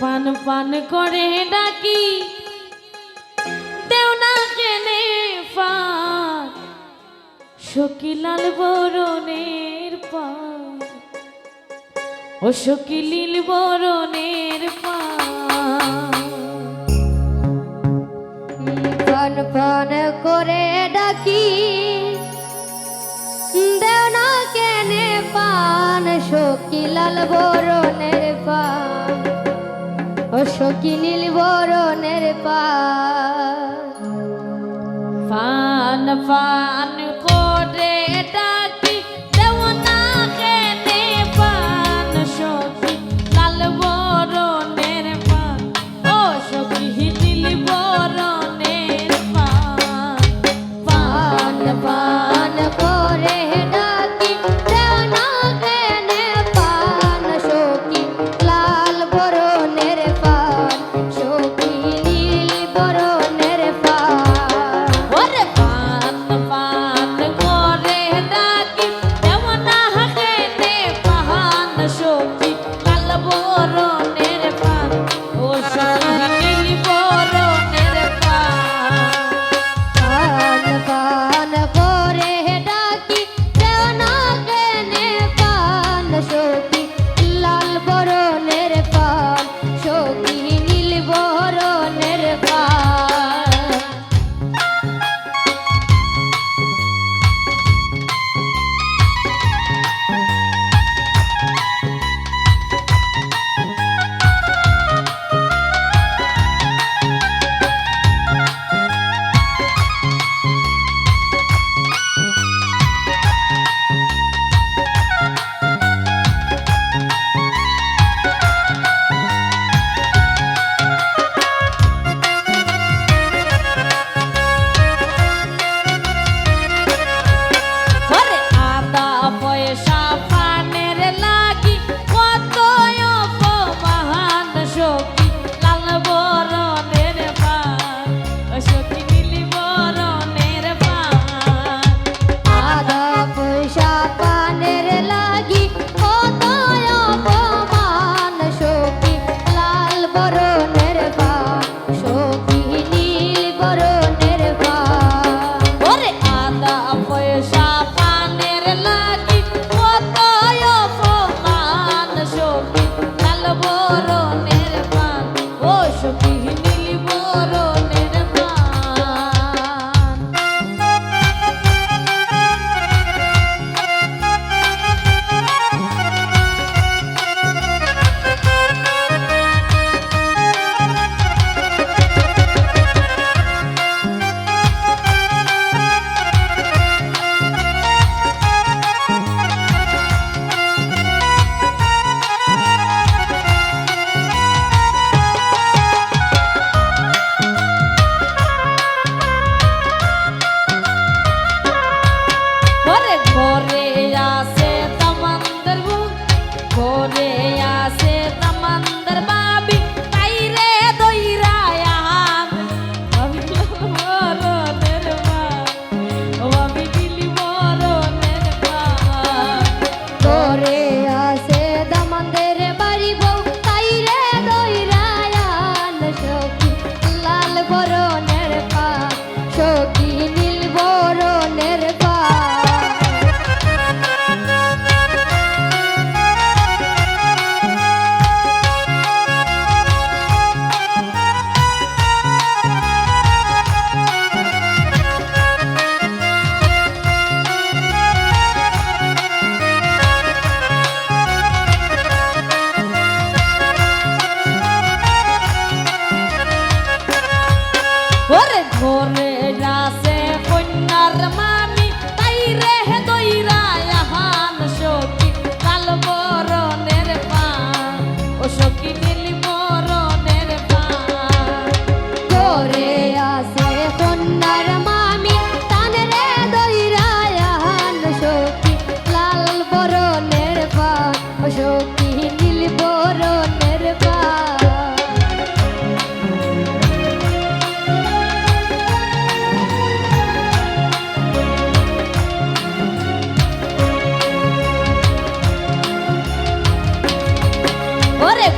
পান পান করে ডাকি। দেও না কেনে পান শকিলাল বরণের পান ও শকিলিল বরণের পান পান করে ডাকি। দেও না কেনে পান শকিলাল বরণের সখী নীল বরণের পান ফান ফান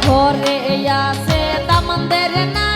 ঘরে আছে দামন্দের না